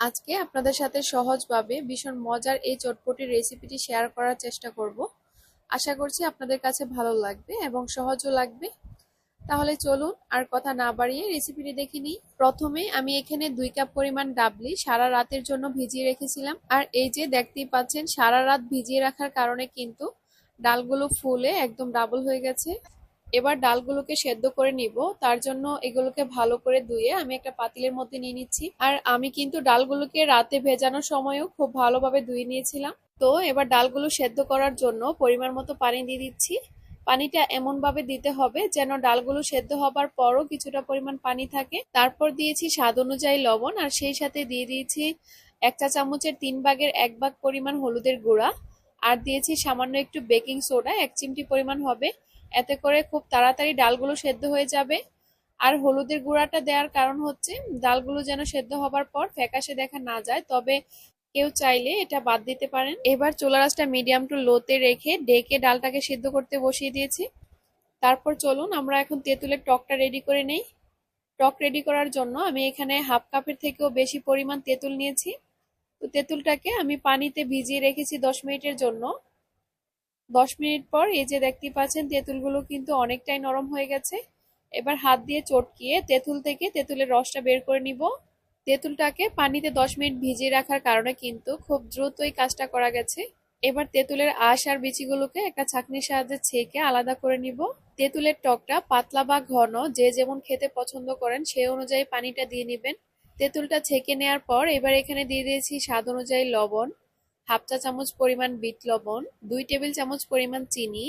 আজকে আপনাদের সাথে সহজভাবে ভীষণ মজার এই চটপটির রেসিপিটি শেয়ার করার চেষ্টা করব। আশা করছি আপনাদের কাছে ভালো লাগবে এবং সহজও লাগবে। তাহলে চলুন আর কথা না বাড়িয়ে রেসিপিটি দেখে নিই। প্রথমে আমি এখানে দুই কাপ পরিমাণ ডাবলি সারা রাতের জন্য ভিজিয়ে রেখেছিলাম। আর এই যে দেখতেই পাচ্ছেন, সারা রাত ভিজিয়ে রাখার কারণে কিন্তু ডালগুলো ফুলে একদম ডাবল হয়ে গেছে। এবার ডালগুলোকে সেদ্ধ করে নিব। তার জন্য এগুলোকে ভালো করে ধুয়ে আমি একটা পাতিলের মধ্যে নিয়ে নিচ্ছি। আর আমি কিন্তু ডালগুলোকে রাতে ভেজানোর সময়ও খুব ভালোভাবে ধুয়ে নিয়েছিলাম। তো এবার ডালগুলো সেদ্ধ করার জন্য পরিমাণ মতো পানি দিয়ে দিচ্ছি। পানিটা এমনভাবে দিতে হবে যেন ডালগুলো সেদ্ধ হবার পরও কিছুটা পরিমাণ পানি থাকে। তারপর দিয়েছি স্বাদ অনুযায়ী লবণ আর সেই সাথে দিয়ে দিয়েছি এক চা চামচের তিন ভাগের এক ভাগ পরিমাণ হলুদের গুঁড়া। আর দিয়েছি সামান্য একটু বেকিং সোডা, এক চিমটি পরিমাণ হবে। এতে করে খুব তাড়াতাড়ি ডালগুলো সেদ্ধ হয়ে যাবে। আর হলুদের গুঁড়াটা দেওয়ার কারণ হচ্ছে, ডালগুলো যেন সেদ্ধ হবার পর ফ্যাকাশে দেখা না যায়। তবে কেউ চাইলে এটা বাদ দিতে পারেন। এবার চোলা রাসটা মিডিয়াম টু লোতে রেখে ডেকে ডালটাকে সেদ্ধ করতে বসিয়ে দিয়েছি। তারপর চলুন, আমরা এখন তেঁতুলের টকটা রেডি করে নেই। টক রেডি করার জন্য আমি এখানে হাফ কাপের থেকেও বেশি পরিমাণ তেঁতুল নিয়েছি। তো তেঁতুলটাকে আমি পানিতে ভিজিয়ে রেখেছি দশ মিনিটের জন্য। দশ মিনিট পর এই যে দেখতে পাচ্ছেন, তেঁতুলগুলো কিন্তু অনেকটাই নরম হয়ে গেছে। এবার হাত দিয়ে চটকিয়ে তেঁতুল থেকে তেঁতুলের রসটা বের করে নিব। তেঁতুলটাকে পানিতে দশ মিনিট ভিজিয়ে রাখার কারণে কিন্তু খুব দ্রুতই কাজটা করা গেছে। এবার তেঁতুলের আশ আর বিচিগুলোকে একটা ছাঁকনির সাহায্যে ছেঁকে আলাদা করে নিব। তেঁতুলের টকটা পাতলা বা ঘন, যে যেমন খেতে পছন্দ করেন সেই অনুযায়ী পানিটা দিয়ে নেবেন। তেঁতুলটা ছেঁকে নেওয়ার পর এবার এখানে দিয়ে দিয়েছি স্বাদ অনুযায়ী লবণ। হাফ চা চামচ পরিমাণ বিট লবণ, দুই টেবিল চামচ পরিমাণ চিনি,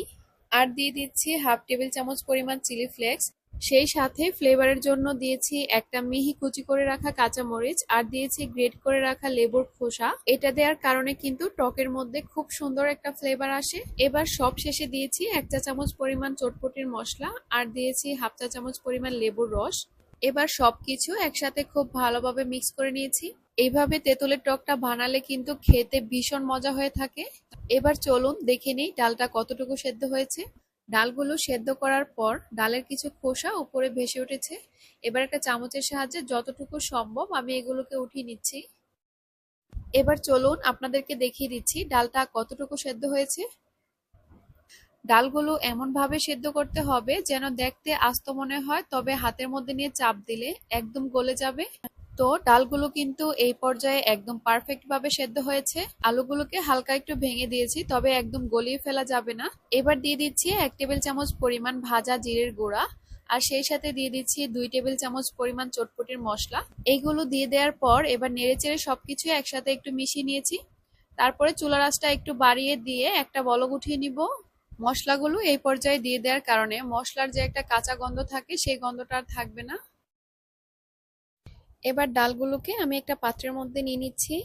আর দিয়ে দিচ্ছি হাফ টেবিল চামচ পরিমাণ চিলি ফ্লেক্স। সেই সাথে ফ্লেভারের জন্য দিয়েছি একটা মিহি কুচি করে রাখা কাঁচামরিচ, আর দিয়েছি গ্রেট করে রাখা লেবুর খোসা। এটা দেওয়ার কারণে কিন্তু টকের মধ্যে খুব সুন্দর একটা ফ্লেভার আসে। এবার সব শেষে দিয়েছি এক চা চামচ পরিমাণ চটপটির মশলা, আর দিয়েছি হাফ চা চামচ পরিমাণ লেবুর রস। এবার সবকিছু একসাথে খুব ভালোভাবে মিক্স করে নিয়েছি। এইভাবে তেঁতুলের টকটা বানালে কিন্তু খেতে ভীষণ মজা হয়ে থাকে। এবার চলুন দেখে নিই ডালটা কতটুকু সেদ্ধ হয়েছে। ডালগুলো সেদ্ধ করার পর ডালের কিছু খোসা উপরে ভেসে উঠেছে। এবার একটা চামচের সাহায্যে যতটুকু সম্ভব আমি এগুলোকে উঠিয়ে নিচ্ছি। এবার চলুন আপনাদেরকে দেখিয়ে দিচ্ছি ডালটা কতটুকু সেদ্ধ হয়েছে। ডালগুলো এমনভাবে সেদ্ধ করতে হবে যেন দেখতে আস্ত মনে হয়, তবে হাতের মধ্যে নিয়ে চাপ দিলে একদম গলে যাবে। তো ডালগুলো কিন্তু এই পর্যায়ে একদম পারফেক্ট ভাবে সেদ্ধ হয়েছে। আলুগুলোকে হালকা একটু ভেঙে দিয়েছি, তবে একদম গলিয়ে ফেলা যাবে না। এবার দিয়ে দিচ্ছি এক টেবিল চামচ পরিমাণ ভাজা জিরের গুঁড়া, আর সেই সাথে দিয়ে দিচ্ছি দুই টেবিল চামচ পরিমাণ চটপটির মশলা। এইগুলো দিয়ে দেওয়ার পর এবার নেড়েচেড়ে সবকিছু একসাথে একটু মিশিয়ে নিয়েছি। তারপরে চুলা রাসটা একটু বাড়িয়ে দিয়ে একটা বলক উঠিয়ে নিব। মশলাগুলো এই পর্যায়ে দিয়ে দেওয়ার কারণে মশলার যে একটা কাঁচা গন্ধ থাকে, সেই গন্ধটা আর থাকবে না। এবার ডালগুলোকে আমি একটা পাত্রের মধ্যে নিয়ে নিচ্ছি।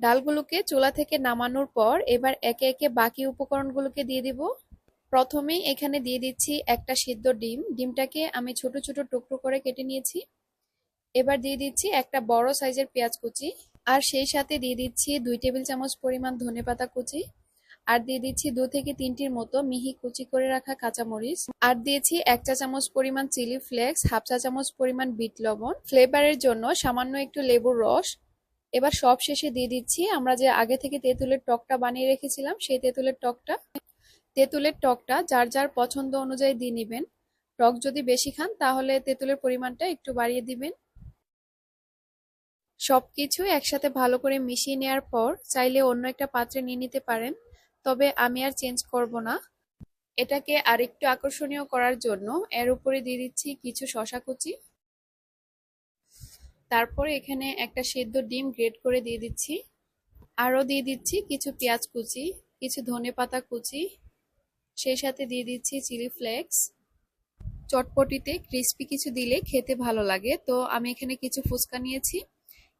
ডালগুলোকে চুলা থেকে নামানোর পর এবার একে একে বাকি উপকরণগুলোকে দিয়ে দিব। প্রথমে এখানে দিয়ে দিচ্ছি একটা সিদ্ধ ডিম। ডিমটাকে আমি ছোট ছোট টুকরো করে কেটে নিয়েছি। এবার দিয়ে দিচ্ছি একটা বড় সাইজের পেঁয়াজ কুচি। আর সেই সাথে দিয়ে দিচ্ছি দুই টেবিল চামচ পরিমাণ ধনে পাতা কুচি। আর দিয়ে দিচ্ছি দু থেকে তিনটির মতো মিহি কুচি করে রাখা কাঁচামরিচ। আর দিয়েছি এক চা চামচ পরিমাণ চিলি ফ্লেক্স, হাফ চা চামচ পরিমাণ বিট লবণ। ফ্লেভারের জন্য সামান্য একটু লেবুর রস। এবার সব শেষে দিয়ে দিচ্ছি আমরা যে আগে থেকে তেঁতুলের টকটা বানিয়ে রেখেছিলাম, সেই তেঁতুলের টকটা। তেঁতুলের টকটা যার যার পছন্দ অনুযায়ী দিয়ে নেবেন। টক যদি বেশি খান তাহলে তেঁতুলের পরিমাণটা একটু বাড়িয়ে দিবেন। সবকিছু একসাথে ভালো করে মিশিয়ে নেওয়ার পর চাইলে অন্য একটা পাত্রে নিয়ে নিতে পারেন। তবে আমি আর চেঞ্জ করব না। এটাকে আরেকটু আকর্ষণীয় করার জন্য এর উপরে দিয়ে দিচ্ছি কিছু শশা কুচি। তারপরে এখানে একটা সেদ্ধ ডিম গ্রেট করে দিয়ে দিচ্ছি। আরও দিয়ে দিচ্ছি কিছু পেঁয়াজ কুচি, কিছু ধনে পাতা কুচি, সেই সাথে দিয়ে দিচ্ছি চিলি ফ্লেক্স। চটপটিতে ক্রিস্পি কিছু দিলে খেতে ভালো লাগে। তো আমি এখানে কিছু ফুচকা নিয়েছি।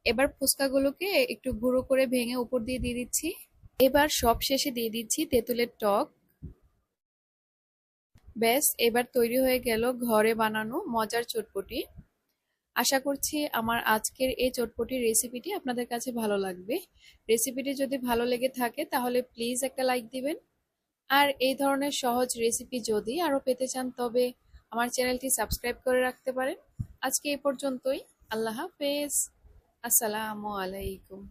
এবার ফুচকাগুলোকে একটু গুঁড়ো করে ভেঙে উপর দিয়ে দিয়ে দিচ্ছি। এবার সব শেষে দিয়ে দিচ্ছি তেঁতুলের টক। ব্যাস, এবার তৈরি হয়ে গেল ঘরে বানানো মজার চটপটি। আশা করছি আমার আজকের এই চটপটির রেসিপিটি আপনাদের কাছে ভালো লাগবে। রেসিপিটি যদি ভালো লেগে থাকে তাহলে প্লিজ একটা লাইক দিবেন। আর এই ধরনের সহজ রেসিপি যদি আরও পেতে চান তবে আমার চ্যানেলটি সাবস্ক্রাইব করে রাখতে পারেন। আজকে এই পর্যন্তই। আল্লাহ হাফেজ। আসসালামু আলাইকুম।